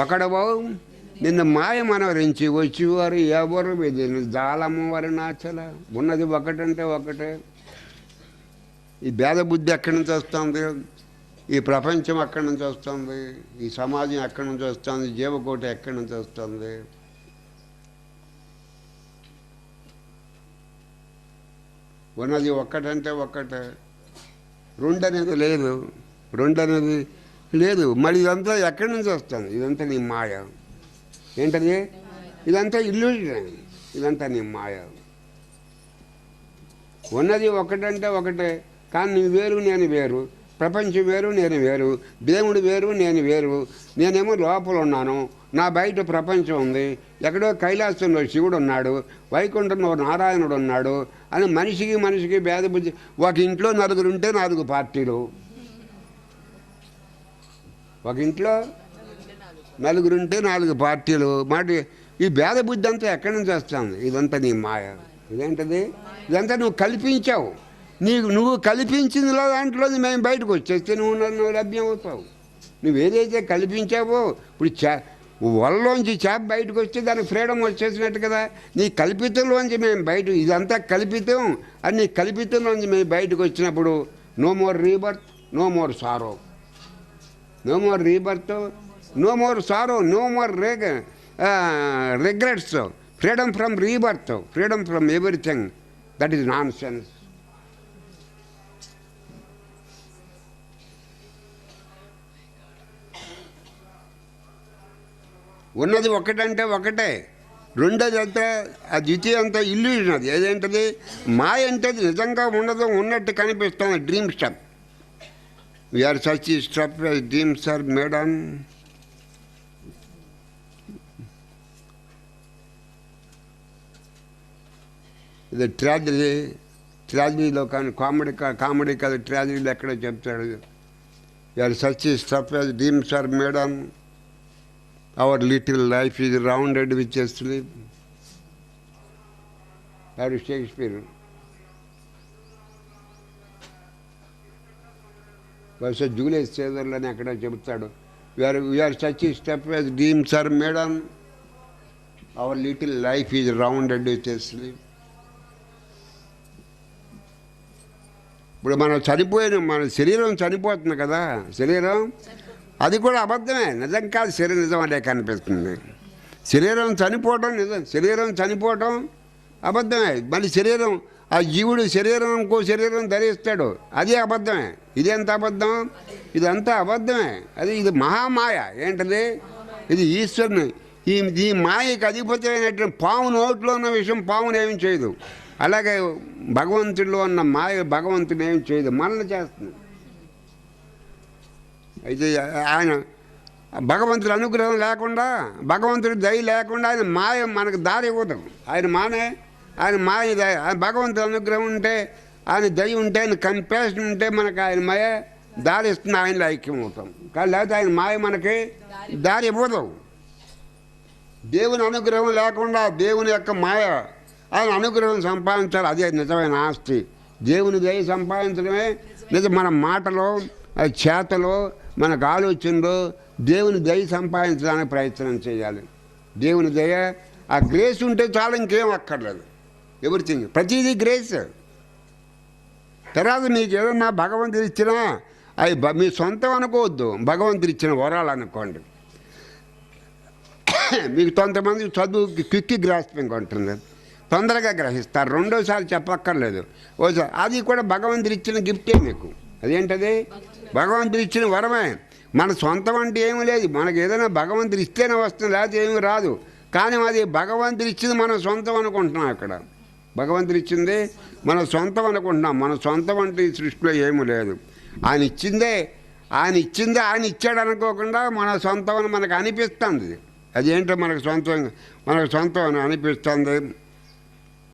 ఒకడవో నిన్న మాయ మనవరించి వచ్చేవారు ఎవరు? జాలము వారి నాచల. ఉన్నది ఒకటంటే ఒకటే. ఈ భేద బుద్ధి ఎక్కడి నుంచి వస్తుంది? ఈ ప్రపంచం ఎక్కడి నుంచి వస్తుంది? ఈ సమాజం ఎక్కడి నుంచి వస్తుంది? జీవకోట ఎక్కడి నుంచి వస్తుంది? ఉన్నది ఒక్కటంటే ఒక్కటే రెండు అనేది లేదు. రెండు అనేది లేదు మరి ఇదంతా ఎక్కడి నుంచి వస్తుంది? ఇదంతా నీ మాయ. ఏంటది? ఇదంతా ఇల్యూషన్ ఇదంతా నీ మాయ. ఉన్నది ఒకటంటే ఒకటే కానీ వేరు నేను వేరు. ప్రపంచం వేరు నేను వేరు. దేవుడు వేరు నేను వేరు. నేనేమో లోపల ఉన్నాను. నా బయట ప్రపంచం ఉంది. ఎక్కడో కైలాసంలో శివుడు ఉన్నాడు. వైకుంఠంలో నారాయణుడు ఉన్నాడు. అని మనిషికి మనిషికి భేద బుద్ధి. ఒక ఇంట్లో నలుగురు ఉంటే నాలుగు పార్టీలు. ఒక ఇంట్లో నలుగురు ఉంటే నాలుగు పార్టీలు. మాటి ఈ భేద బుద్ధి అంతా ఎక్కడి నుంచి వస్తుంది? ఇదంతా నీ మాయ. ఇదేంటది? ఇదంతా నువ్వు కల్పించావు. నీకు నువ్వు కల్పించిందిలో దాంట్లో మేము బయటకు వచ్చేస్తే నువ్వు నన్ను లభ్యం అవుతావు. నువ్వు ఏదైతే కల్పించావో ఇప్పుడు చే వలలోంచి చేప బయటకు వస్తే దానికి ఫ్రీడమ్ వచ్చేసినట్టు కదా? నీ కల్పితంలోంచి మేము బయట ఇదంతా కల్పితం. అని నీ కల్పితంలోంచి మేము బయటకు వచ్చినప్పుడు no more rebirth no more sorrow no more rebirth no more sorrow no more re regrets freedom from rebirth freedom from everything that is nonsense ఉన్నది ఒకటంటే ఒకటే. రెండోది అంతా ఆ ద్వితీయ అంతా ఇల్లు అది ఏదేంటది మాయ అంటే నిజంగా ఉండదు ఉన్నట్టు కనిపిస్తుంది. Dream stuff. We are such as stuff dreams are made on ఇది ట్రాజడీ ట్రాజడీలో కానీ కామెడీ కామెడీ కాదు ట్రాజడీలో ఎక్కడో చెప్తాడు we are such as stuff dreams are made on our little life is rounded with a sleep ఎవరు Shakespeare బహుశా Julius సీజర్లని అక్కడ చెబుతాడు. We are we are such stuff as dreams are made on our little life is rounded చేసి ఇప్పుడు మనం చనిపోయిన మన శరీరం చనిపోతుంది కదా శరీరం? అది కూడా అబద్ధమే. నిజం కాదు శరీరం నిజం అనే కనిపిస్తుంది. శరీరం చనిపోవటం నిజం శరీరం చనిపోవటం అబద్ధమే. మళ్ళీ శరీరం ఆ జీవుడు శరీరం ఇంకో శరీరం ధరిస్తాడు. అది అబద్ధమే. ఇదెంత అబద్ధం? ఇదంతా అబద్ధమే. అది ఇది మహామాయ. ఏంటది? ఇది ఈశ్వరుని. ఈ ఈ మాయకి అయినటువంటి పాము నోట్లో ఉన్న విషయం పామును ఏమి చేయదు. అలాగే భగవంతుడిలో ఉన్న మాయ భగవంతుడు ఏమి చేయదు. మనల్ని చేస్తుంది. అయితే ఆయన భగవంతుడి అనుగ్రహం లేకుండా భగవంతుడి దయ లేకుండా ఆయన మాయ మనకు దారి ఇవ్వదు. ఆయన మానే ఆయన మాయ దయ ఆయన అనుగ్రహం ఉంటే ఆయన దయ ఉంటే ఆయన కంపాషన్ ఉంటే మనకు ఆయన మాయ దారి ఇస్తుంది ఆయనలో ఐక్యం అవుతాం కానీ లేకపోతే ఆయన మాయ మనకి దారి ఇవ్వదు. దేవుని అనుగ్రహం లేకుండా దేవుని యొక్క మాయ ఆయన అనుగ్రహం సంపాదించాలి. అదే నిజమైన ఆస్తి. దేవుని దయ సంపాదించడమే నిజం మన మాటలో ఆ చేతలో మనకు ఆలోచనలో దేవుని దయ సంపాదించడానికి ప్రయత్నం చేయాలి. దేవుని దయ ఆ గ్రేస్ ఉంటే చాలు ఇంకేం అక్కర్లేదు. ఎవ్రీథింగ్ ప్రతిదీ గ్రేస్. తర్వాత మీకు ఏదన్నా భగవంతుడు ఇచ్చినా అవి మీ సొంతం అనుకోవద్దు. భగవంతుడు ఇచ్చిన వరాలు అనుకోండి. మీకు కొంతమంది చదువుకి క్విక్ గ్రాస్పింగ్ ఉంటుంది. తొందరగా గ్రహిస్తారు. రెండోసారి చెప్పక్కర్లేదు. ఓసారి అది కూడా భగవంతుడు ఇచ్చిన గిఫ్టే మీకు. అదేంటది? భగవంతుడు ఇచ్చిన వరమే. మన సొంతం అంటే ఏమీ లేదు. మనకి ఏదైనా భగవంతుడు ఇస్తేనే వస్తుంది లేకపోతే ఏమీ రాదు. కానీ అది భగవంతుడు ఇచ్చింది మనం సొంతం అనుకుంటున్నాం అక్కడ భగవంతుని ఇచ్చింది మన సొంతం అనుకుంటున్నాం. మన సొంతం అంటే ఈ సృష్టిలో ఏమీ లేదు. ఆయన ఇచ్చిందే ఆయన ఇచ్చిందే ఆయన ఇచ్చాడు అనుకోకుండా మన సొంతం అని మనకు అనిపిస్తుంది. అదేంటో మనకు సొంతం మనకు సొంతం అని అనిపిస్తుంది.